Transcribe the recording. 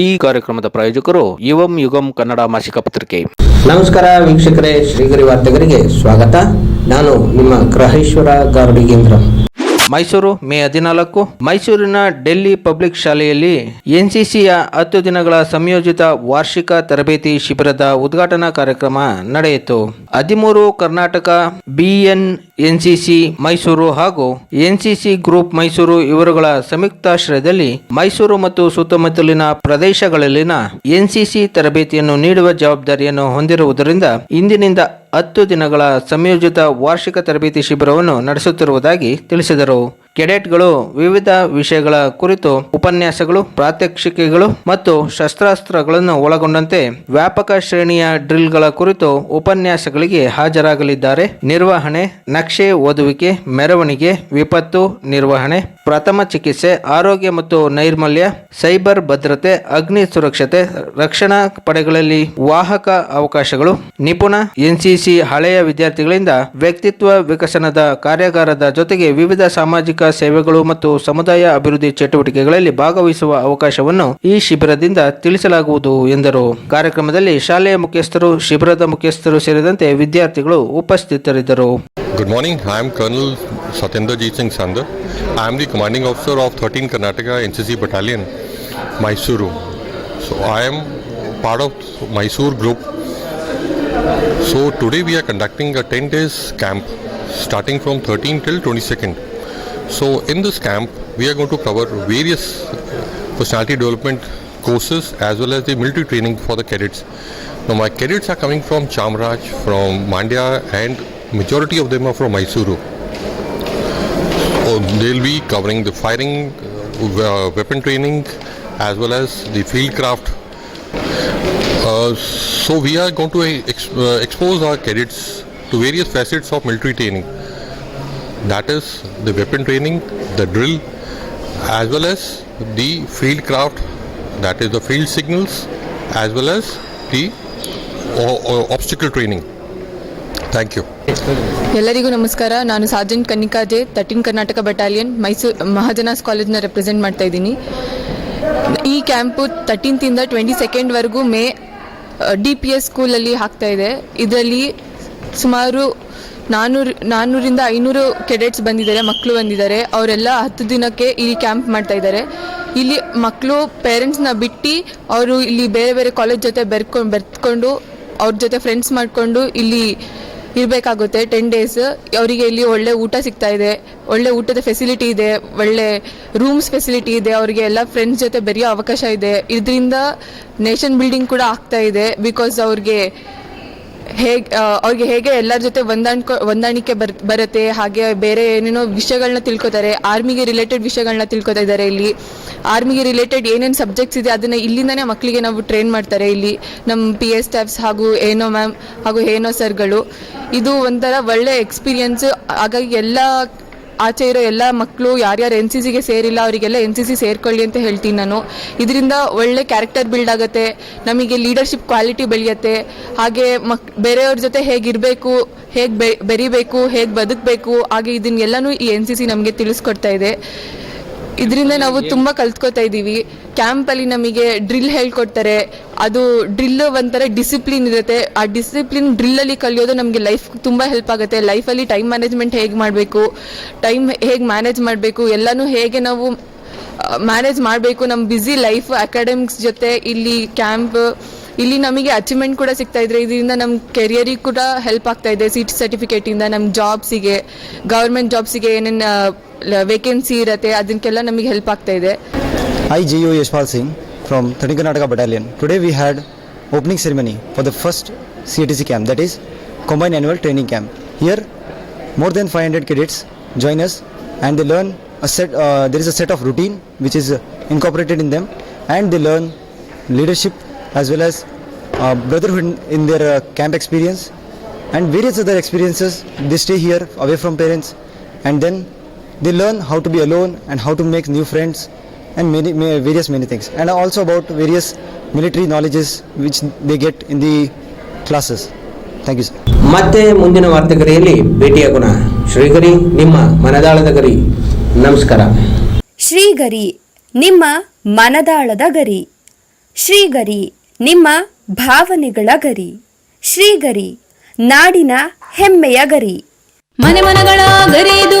ಈ ಕಾರ್ಯಕ್ರಮದ ಪ್ರಾಯೋಜಕರು ಯುವಂ ಯುಗಂ ಕನ್ನಡ ಮಾಸಿಕ ಪತ್ರಿಕೆ. ನಮಸ್ಕಾರ ವೀಕ್ಷಕರೇ ಶ್ರೀಗರಿ ವಾರ್ತೆಗರಿಗೆ ಸ್ವಾಗತ. ನಾನು ನಿಮ್ಮ ಗ್ರಹೇಶ್ವರ ಗಾರ್ಡಿಗೇಂದ್ರ ಮೈಸೂರು ಮೇ ಹದಿನಾಲ್ಕು. ಮೈಸೂರಿನ ಡೆಲ್ಲಿ ಪಬ್ಲಿಕ್ ಶಾಲೆಯಲ್ಲಿ ಎನ್ಸಿಸಿಯ ಹತ್ತು ದಿನಗಳ ಸಂಯೋಜಿತ ವಾರ್ಷಿಕ ತರಬೇತಿ ಶಿಬಿರದ ಉದ್ಘಾಟನಾ ಕಾರ್ಯಕ್ರಮ ನಡೆಯಿತು. ಹದಿಮೂರು ಕರ್ನಾಟಕ ಬಿಎನ್ ಎನ್ಸಿಸಿ ಮೈಸೂರು ಹಾಗೂ ಎನ್ಸಿಸಿ ಗ್ರೂಪ್ ಮೈಸೂರು ಇವರುಗಳ ಸಂಯುಕ್ತಾಶ್ರಯದಲ್ಲಿ ಮೈಸೂರು ಮತ್ತು ಸುತ್ತಮುತ್ತಲಿನ ಪ್ರದೇಶಗಳಲ್ಲಿನ ಎನ್ಸಿಸಿ ತರಬೇತಿಯನ್ನು ನೀಡುವ ಜವಾಬ್ದಾರಿಯನ್ನು ಹೊಂದಿರುವುದರಿಂದ ಇಂದಿನಿಂದ ಹತ್ತು ದಿನಗಳ ಸಂಯೋಜಿತ ವಾರ್ಷಿಕ ತರಬೇತಿ ಶಿಬಿರವನ್ನು ನಡೆಸುತ್ತಿರುವುದಾಗಿ ತಿಳಿಸಿದರು. ಕೆಡೆಟ್ಗಳು ವಿವಿಧ ವಿಷಯಗಳ ಕುರಿತು ಉಪನ್ಯಾಸಗಳು, ಪ್ರಾತ್ಯಕ್ಷಿಕೆಗಳು ಮತ್ತು ಶಸ್ತ್ರಾಸ್ತ್ರಗಳನ್ನು ಒಳಗೊಂಡಂತೆ ವ್ಯಾಪಕ ಶ್ರೇಣಿಯ ಡ್ರಿಲ್ಗಳ ಕುರಿತು ಉಪನ್ಯಾಸಗಳಿಗೆ ಹಾಜರಾಗಲಿದ್ದಾರೆ. ನಿರ್ವಹಣೆ, ನಕ್ಷೆ ಓದುವಿಕೆ, ಮೆರವಣಿಗೆ, ವಿಪತ್ತು ನಿರ್ವಹಣೆ, ಪ್ರಥಮ ಚಿಕಿತ್ಸೆ, ಆರೋಗ್ಯ ಮತ್ತು ನೈರ್ಮಲ್ಯ, ಸೈಬರ್ ಭದ್ರತೆ, ಅಗ್ನಿ ಸುರಕ್ಷತೆ, ರಕ್ಷಣಾ ಪಡೆಗಳಲ್ಲಿ ವಾಹಕ ಅವಕಾಶಗಳು, ನಿಪುಣ ಎನ್ಸಿಸಿ ಹಳೆಯ ವಿದ್ಯಾರ್ಥಿಗಳಿಂದ ವ್ಯಕ್ತಿತ್ವ ವಿಕಸನದ ಕಾರ್ಯಾಗಾರದ ಜೊತೆಗೆ ವಿವಿಧ ಸಾಮಾಜಿಕ ಸೇವೆಗಳು ಮತ್ತು ಸಮುದಾಯ ಅಭಿವೃದ್ಧಿ ಚಟುವಟಿಕೆಗಳಲ್ಲಿ ಭಾಗವಹಿಸುವ ಅವಕಾಶವನ್ನು ಈ ಶಿಬಿರದಿಂದ ತಿಳಿಸಲಾಗುವುದು ಎಂದರು ಕಾರ್ಯಕ್ರಮದಲ್ಲಿ ಶಾಲೆಯ ಮುಖ್ಯಸ್ಥರು ಶಿಬಿರದ ಮುಖ್ಯಸ್ಥರು ಸೇರಿದಂತೆ ವಿದ್ಯಾರ್ಥಿಗಳು ಉಪಸ್ಥಿತರಿದ್ದರು Good morning. I am Colonel Satyendra Jeet Singh Sandar. I am the commanding officer of 13 Karnataka NCC Battalion, Mysuru. So I am part of Mysore group. So today we are conducting a 10 days camp starting from 13 till 22nd. So in this camp we are going to cover various personality development courses as well as the military training for the cadets. Now my cadets are coming from Chamraj, from Mandya and majority of them are from Mysuru. So they'll be covering the firing, uh, weapon training as well as the field craft. Uh, so we are going to uh, expose our cadets to various facets of military training. That is the weapon training, the drill, as well as the field craft, that is the field signals, as well as the o- o- obstacle training. Thank you. ಎಲ್ಲರಿಗೂ ನಮಸ್ಕಾರ ನಾನು sergeant Kannika J thirteen Karnataka battalion Mysuru Mahajanas ಕಾಲೇಜ್ನ represent ಮಾಡ್ತಾ ಇದ್ದೀನಿ ಈ camp ತರ್ಟೀನ್ತಿಂದ twenty ಸೆಕೆಂಡ್ವರೆಗೂ May D P S ಸ್ಕೂಲಲ್ಲಿ ಹಾಕ್ತಾ ಇದೆ ಇದರಲ್ಲಿ ಸುಮಾರು ನಾನ್ನೂರು ನಾನ್ನೂರಿಂದ ಐನೂರು ಕೆಡೆಟ್ಸ್ ಬಂದಿದ್ದಾರೆ ಮಕ್ಕಳು ಬಂದಿದ್ದಾರೆ. ಅವರೆಲ್ಲ ಹತ್ತು ದಿನಕ್ಕೆ ಇಲ್ಲಿ ಕ್ಯಾಂಪ್ ಮಾಡ್ತಾ ಇದ್ದಾರೆ. ಇಲ್ಲಿ ಮಕ್ಕಳು ಪೇರೆಂಟ್ಸ್ನ ಬಿಟ್ಟು ಅವರು ಇಲ್ಲಿ ಬೇರೆ ಬೇರೆ ಕಾಲೇಜ್ ಜೊತೆ ಬೆರ್ಕೊಂಡು ಬೆರ್ತ್ಕೊಂಡು ಅವ್ರ ಜೊತೆ ಫ್ರೆಂಡ್ಸ್ ಮಾಡಿಕೊಂಡು ಇಲ್ಲಿ ಇರಬೇಕಾಗುತ್ತೆ ಟೆನ್ ಡೇಸ್ ಅವರಿಗೆ ಇಲ್ಲಿ ಒಳ್ಳೆ ಊಟ ಸಿಗ್ತಾ ಇದೆ. ಒಳ್ಳೆ ಊಟದ ಫೆಸಿಲಿಟಿ ಇದೆ. ಒಳ್ಳೆ ರೂಮ್ಸ್ ಫೆಸಿಲಿಟಿ ಇದೆ. ಅವರಿಗೆ ಎಲ್ಲ ಫ್ರೆಂಡ್ಸ್ ಜೊತೆ ಬೆರೆಯೋ ಅವಕಾಶ ಇದೆ. ಇದರಿಂದ ನೇಷನ್ ಬಿಲ್ಡಿಂಗ್ ಕೂಡ ಆಗ್ತಾ ಇದೆ ಬಿಕಾಸ್ ಅವ್ರಿಗೆ ಹೇಗೆ ಅವ್ರಿಗೆ ಹೇಗೆ ಎಲ್ಲರ ಜೊತೆ ಹೊಂದಾಣ್ಕೊ, ಹೊಂದಾಣಿಕೆ ಬರ್, ಬರುತ್ತೆ, ಹಾಗೆ ಬೇರೆ ಏನೇನೋ ವಿಷಯಗಳನ್ನ ತಿಳ್ಕೊತಾರೆ, ಆರ್ಮಿಗೆ ರಿಲೇಟೆಡ್ ವಿಷಯಗಳನ್ನ ತಿಳ್ಕೊತಾ ಇದ್ದಾರೆ ಇಲ್ಲಿ. ಆರ್ಮಿಗೆ ರಿಲೇಟೆಡ್ ಏನೇನು ಸಬ್ಜೆಕ್ಟ್ಸ್ ಇದೆ ಅದನ್ನು ಇಲ್ಲಿಂದನೇ ಮಕ್ಕಳಿಗೆ ನಾವು ಟ್ರೈನ್ ಮಾಡ್ತಾರೆ ಇಲ್ಲಿ. ನಮ್ಮ ಪಿ ಎಸ್ ಸ್ಟಾಫ್ಸ್ ಹಾಗೂ ಏನೋ ಮ್ಯಾಮ್ ಹಾಗೂ ಏನೋ ಸರ್ಗಳು ಇದು ಒಂಥರ ಒಳ್ಳೆ ಎಕ್ಸ್ಪೀರಿಯನ್ಸ್ ಹಾಗಾಗಿ ಎಲ್ಲ ಆಚೆ ಇರೋ ಎಲ್ಲ ಮಕ್ಕಳು ಯಾರ್ಯಾರು ಎನ್ ಸಿ ಸಿಗೆ ಸೇರಿಲ್ಲ, ಅವರಿಗೆಲ್ಲ ಎನ್ ಸಿ ಸಿ ಸೇರ್ಕೊಳ್ಳಿ ಅಂತ ಹೇಳ್ತೀನಿ ನಾನು. ಇದರಿಂದ ಒಳ್ಳೆ ಕ್ಯಾರೆಕ್ಟರ್ ಬಿಲ್ಡ್ ಆಗುತ್ತೆ, ನಮಗೆ ಲೀಡರ್ಶಿಪ್ ಕ್ವಾಲಿಟಿ ಬೆಳೆಯುತ್ತೆ. ಹಾಗೆ ಮಕ್, ಬೇರೆಯವ್ರ ಜೊತೆ ಹೇಗಿರಬೇಕು, ಹೇಗೆ ಬೆ, ಬೆರಿಬೇಕು, ಹೇಗೆ ಬದುಕಬೇಕು, ಹಾಗೆ ಇದನ್ನೆಲ್ಲನೂ ಈ ಎನ್ ಸಿ ಸಿ ನಮಗೆ ತಿಳಿಸ್ಕೊಡ್ತಾ ಇದೆ. ಇದರಿಂದ ನಾವು ತುಂಬ ಕಲ್ತ್ಕೋತಾ ಇದ್ದೀವಿ ಕ್ಯಾಂಪಲ್ಲಿ ನಮಗೆ ಡ್ರಿಲ್ ಹೇಳ್ಕೊಡ್ತಾರೆ. ಅದು ಡ್ರಿಲ್ ಒಂಥರ ಡಿಸಿಪ್ಲಿನ್ ಇರುತ್ತೆ. ಆ ಡಿಸಿಪ್ಲಿನ್ ಡ್ರಿಲ್ಲಲ್ಲಿ ಕಲಿಯೋದು ನಮಗೆ ಲೈಫ್ ತುಂಬ ಹೆಲ್ಪ್ ಆಗುತ್ತೆ. ಲೈಫಲ್ಲಿ ಟೈಮ್ ಮ್ಯಾನೇಜ್ಮೆಂಟ್ ಹೇಗೆ ಮಾಡಬೇಕು ಟೈಮ್ ಹೇಗೆ ಮ್ಯಾನೇಜ್ ಮಾಡಬೇಕು, ಎಲ್ಲನೂ ಹೇಗೆ ನಾವು ಮ್ಯಾನೇಜ್ ಮಾಡಬೇಕು ನಮ್ಮ ಬ್ಯುಸಿ ಲೈಫ್ ಅಕಾಡೆಮಿಕ್ಸ್ ಜೊತೆ ಇಲ್ಲಿ ಕ್ಯಾಂಪ್ ಇಲ್ಲಿ ನಮಗೆ ಅಚೀವ್ಮೆಂಟ್ ಕೂಡ ಸಿಗ್ತಾ ಇದ್ರೆ ಇದರಿಂದ ನಮ್ಮ ಕೆರಿಯರಿಗೆ ಕೂಡ ಹೆಲ್ಪ್ ಆಗ್ತಾ ಇದೆ. ಸೀಟ್ ಸರ್ಟಿಫಿಕೇಟಿಂದ ನಮ್ಮ ಜಾಬ್ಸಿಗೆ ಗೌರ್ಮೆಂಟ್ ಜಾಬ್ಸಿಗೆ ಏನೇನು ವೇಕೆನ್ಸಿ ಇರುತ್ತೆ ಅದಕ್ಕೆಲ್ಲ ನಮಗೆ ಹೆಲ್ಪ್ ಆಗ್ತಾ ಇದೆ I, G.O. Yashpal Singh from 13 Karnataka Battalion. Today we had opening ceremony for the first CATC camp, that is Combined Annual Training Camp. Here, more than 500 cadets join us and they learn a set. Uh, there is a set of routine which is uh, incorporated in them, and they learn leadership as well as uh, brotherhood in their uh, camp experience and various other experiences. They stay here away from parents, and then they learn how to be alone and how to make new friends and many, many various many things and also about various military knowledges which they get in the classes thank you sir ಮತ್ತೆ ಮುಂದಿನ ವಾರ್ತೆಗರಿಯಲ್ಲಿ ಭೇಟಿಯಾಗೋಣ ಶ್ರೀಗರಿ ನಿಮ್ಮ ಮನದಾಳದ ಗರಿ ನಮಸ್ಕಾರ ಶ್ರೀಗರಿ ನಿಮ್ಮ ಮನದಾಳದ ಗರಿ ಶ್ರೀಗರಿ ನಿಮ್ಮ ಭಾವನೆಗಳ ಗರಿ ಶ್ರೀಗರಿ ನಾಡಿನ ಹೆಮ್ಮೆಯ ಗರಿ ಮನೆ ಮನಗಳ ಗರಿದು